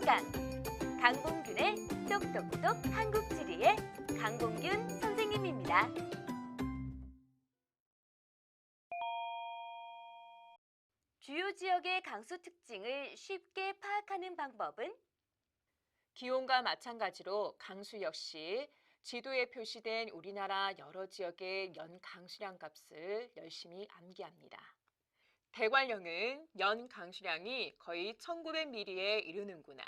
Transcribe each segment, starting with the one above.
특강 강봉균의 똑똑똑 한국지리의 강봉균 선생님입니다. 주요 지역의 강수 특징을 쉽게 파악하는 방법은 기온과 마찬가지로 강수 역시 지도에 표시된 우리나라 여러 지역의 연 강수량 값을 열심히 암기합니다. 대관령은 연 강수량이 거의 1900ml에 이르는구나.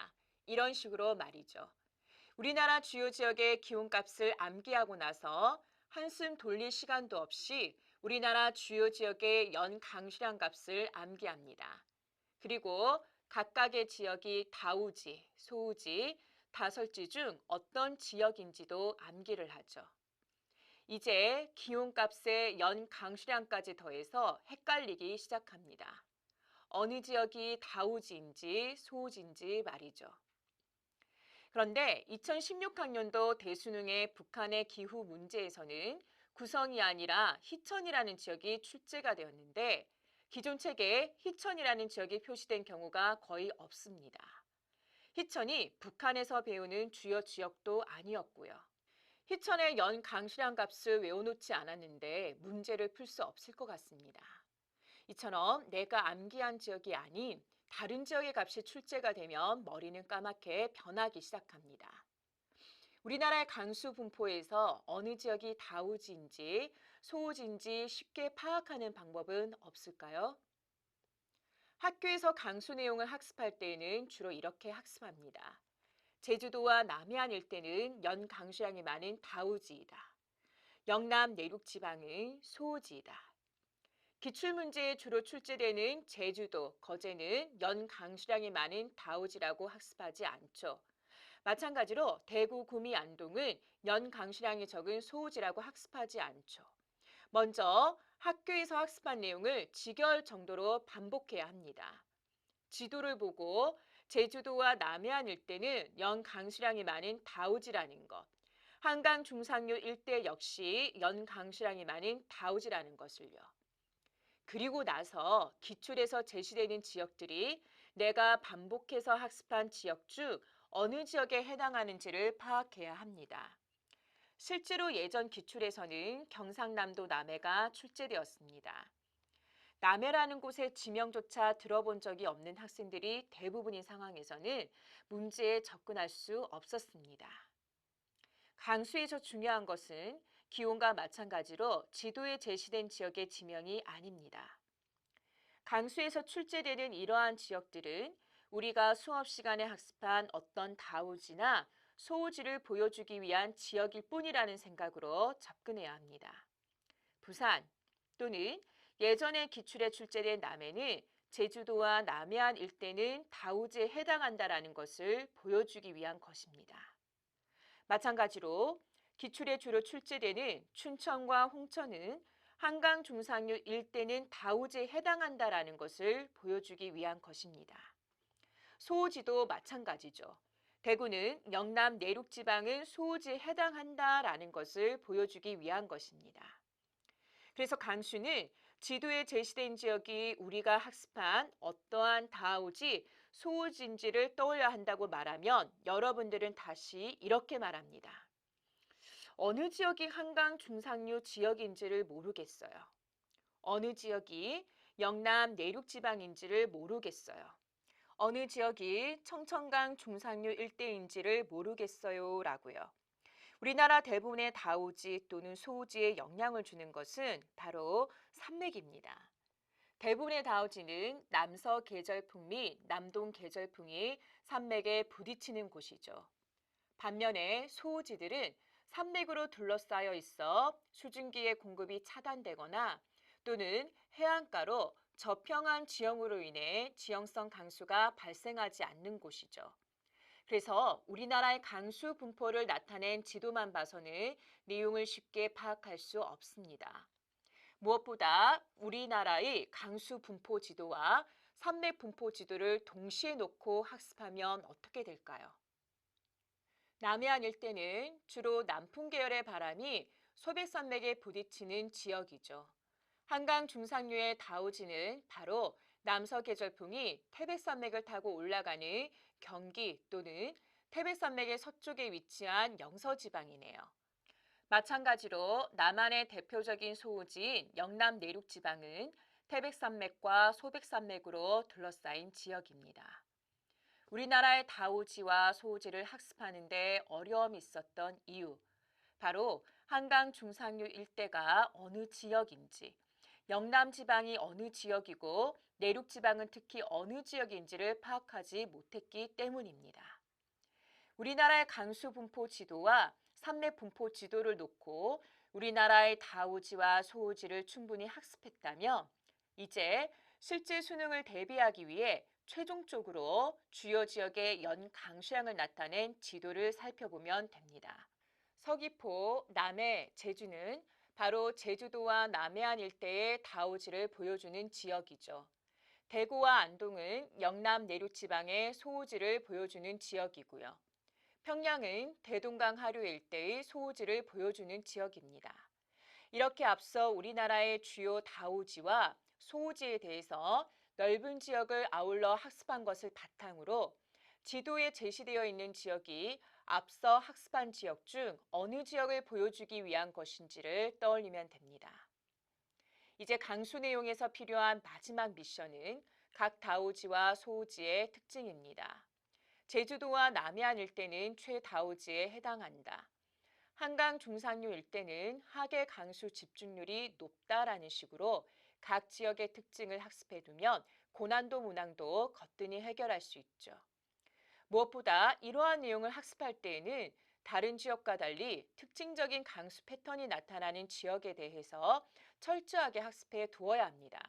이런 식으로 말이죠. 우리나라 주요 지역의 기온값을 암기하고 나서 한숨 돌릴 시간도 없이 우리나라 주요 지역의 연 강수량 값을 암기합니다. 그리고 각각의 지역이 다우지, 소우지, 다설지 중 어떤 지역인지도 암기를 하죠. 이제 기온값에 연 강수량까지 더해서 헷갈리기 시작합니다. 어느 지역이 다우지인지 소우지인지 말이죠. 그런데 2016학년도 대수능의 북한의 기후 문제에서는 구성이 아니라 희천이라는 지역이 출제가 되었는데 기존 책에 희천이라는 지역이 표시된 경우가 거의 없습니다. 희천이 북한에서 배우는 주요 지역도 아니었고요. 희천의 연 강수량 값을 외워놓지 않았는데 문제를 풀 수 없을 것 같습니다. 이처럼 내가 암기한 지역이 아닌 다른 지역의 값이 출제가 되면 머리는 까맣게 변하기 시작합니다. 우리나라의 강수 분포에서 어느 지역이 다우지인지 소우지인지 쉽게 파악하는 방법은 없을까요? 학교에서 강수 내용을 학습할 때에는 주로 이렇게 학습합니다. 제주도와 남해안 일대는 연 강수량이 많은 다우지이다. 영남 내륙 지방은 소우지이다. 기출 문제에 주로 출제되는 제주도, 거제는 연 강수량이 많은 다우지라고 학습하지 않죠. 마찬가지로 대구, 구미, 안동은 연 강수량이 적은 소우지라고 학습하지 않죠. 먼저 학교에서 학습한 내용을 직결 정도로 반복해야 합니다. 지도를 보고 제주도와 남해안 일대는 연 강수량이 많은 다우지라는 것, 한강 중상류 일대 역시 연 강수량이 많은 다우지라는 것을요. 그리고 나서 기출에서 제시되는 지역들이 내가 반복해서 학습한 지역 중 어느 지역에 해당하는지를 파악해야 합니다. 실제로 예전 기출에서는 경상남도 남해가 출제되었습니다. 남해라는 곳의 지명조차 들어본 적이 없는 학생들이 대부분인 상황에서는 문제에 접근할 수 없었습니다. 강수에서 중요한 것은 기온과 마찬가지로 지도에 제시된 지역의 지명이 아닙니다. 강수에서 출제되는 이러한 지역들은 우리가 수업 시간에 학습한 어떤 다우지나 소우지를 보여주기 위한 지역일 뿐이라는 생각으로 접근해야 합니다. 부산 또는 예전에 기출에 출제된 남해는 제주도와 남해안 일대는 다우지에 해당한다라는 것을 보여주기 위한 것입니다. 마찬가지로 기출에 주로 출제되는 춘천과 홍천은 한강 중상류 일대는 다우지에 해당한다라는 것을 보여주기 위한 것입니다. 소우지도 마찬가지죠. 대구는 영남 내륙 지방은 소우지에 해당한다라는 것을 보여주기 위한 것입니다. 그래서 강수는 지도에 제시된 지역이 우리가 학습한 어떠한 다우지, 소우지인지를 떠올려 한다고 말하면 여러분들은 다시 이렇게 말합니다. 어느 지역이 한강 중상류 지역인지를 모르겠어요. 어느 지역이 영남 내륙 지방인지를 모르겠어요. 어느 지역이 청천강 중상류 일대인지를 모르겠어요. 라고요. 우리나라 대부분의 다우지 또는 소우지에 영향을 주는 것은 바로 산맥입니다. 대부분의 다우지는 남서 계절풍 및 남동 계절풍이 산맥에 부딪히는 곳이죠. 반면에 소우지들은 산맥으로 둘러싸여 있어 수증기의 공급이 차단되거나 또는 해안가로 저평한 지형으로 인해 지형성 강수가 발생하지 않는 곳이죠. 그래서 우리나라의 강수 분포를 나타낸 지도만 봐서는 내용을 쉽게 파악할 수 없습니다. 무엇보다 우리나라의 강수 분포 지도와 산맥 분포 지도를 동시에 놓고 학습하면 어떻게 될까요? 남해안 일대는 주로 남풍 계열의 바람이 소백산맥에 부딪히는 지역이죠. 한강 중상류의 다우지는 바로 남서 계절풍이 태백산맥을 타고 올라가는 경기 또는 태백산맥의 서쪽에 위치한 영서지방이네요. 마찬가지로 남한의 대표적인 소우지인 영남 내륙지방은 태백산맥과 소백산맥으로 둘러싸인 지역입니다. 우리나라의 다오지와 소우지를 학습하는데 어려움이 있었던 이유, 바로 한강 중상류 일대가 어느 지역인지, 영남 지방이 어느 지역이고 내륙 지방은 특히 어느 지역인지를 파악하지 못했기 때문입니다. 우리나라의 강수 분포 지도와 산맥 분포 지도를 놓고 우리나라의 다오지와 소오지를 충분히 학습했다면 이제 실제 수능을 대비하기 위해 최종적으로 주요 지역의 연 강수량을 나타낸 지도를 살펴보면 됩니다. 서귀포, 남해, 제주는 바로 제주도와 남해안 일대의 다오지를 보여주는 지역이죠. 대구와 안동은 영남 내륙 지방의 소오지를 보여주는 지역이고요. 평양은 대동강 하류 일대의 소오지를 보여주는 지역입니다. 이렇게 앞서 우리나라의 주요 다오지와 소오지에 대해서 넓은 지역을 아울러 학습한 것을 바탕으로 지도에 제시되어 있는 지역이 앞서 학습한 지역 중 어느 지역을 보여주기 위한 것인지를 떠올리면 됩니다. 이제 강수 내용에서 필요한 마지막 미션은 각 다오지와 소오지의 특징입니다. 제주도와 남해안 일대는 최다오지에 해당한다. 한강 중상류 일대는 하계 강수 집중률이 높다라는 식으로 각 지역의 특징을 학습해 두면 고난도 문항도 거뜬히 해결할 수 있죠. 무엇보다 이러한 내용을 학습할 때에는 다른 지역과 달리 특징적인 강수 패턴이 나타나는 지역에 대해서 철저하게 학습해 두어야 합니다.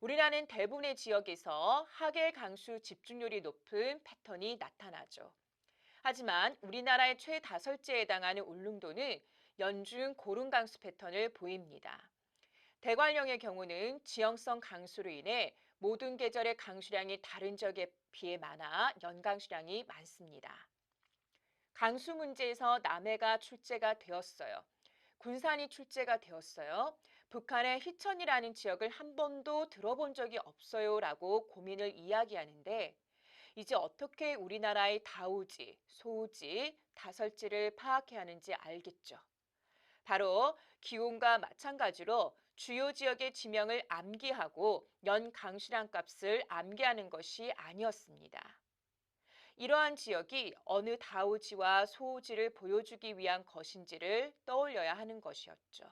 우리나라는 대부분의 지역에서 하계 강수 집중률이 높은 패턴이 나타나죠. 하지만 우리나라의 최다설지에 해당하는 울릉도는 연중 고른 강수 패턴을 보입니다. 대관령의 경우는 지형성 강수로 인해 모든 계절의 강수량이 다른 지역에 비해 많아 연강수량이 많습니다. 강수 문제에서 남해가 출제가 되었어요. 군산이 출제가 되었어요. 북한의 희천이라는 지역을 한 번도 들어본 적이 없어요 라고 고민을 이야기하는데 이제 어떻게 우리나라의 다우지, 소우지, 다설지를 파악해야 하는지 알겠죠. 바로 기온과 마찬가지로 주요 지역의 지명을 암기하고 연 강수량 값을 암기하는 것이 아니었습니다. 이러한 지역이 어느 다오지와 소오지를 보여주기 위한 것인지를 떠올려야 하는 것이었죠.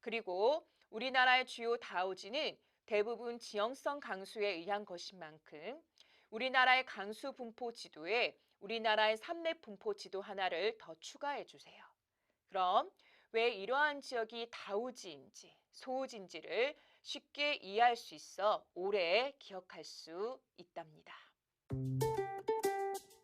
그리고 우리나라의 주요 다오지는 대부분 지형성 강수에 의한 것인 만큼 우리나라의 강수 분포 지도에 우리나라의 산맥 분포 지도 하나를 더 추가해 주세요. 그럼 왜 이러한 지역이 다우지인지 소우지인지를 쉽게 이해할 수 있어 오래 기억할 수 있답니다. Thank you.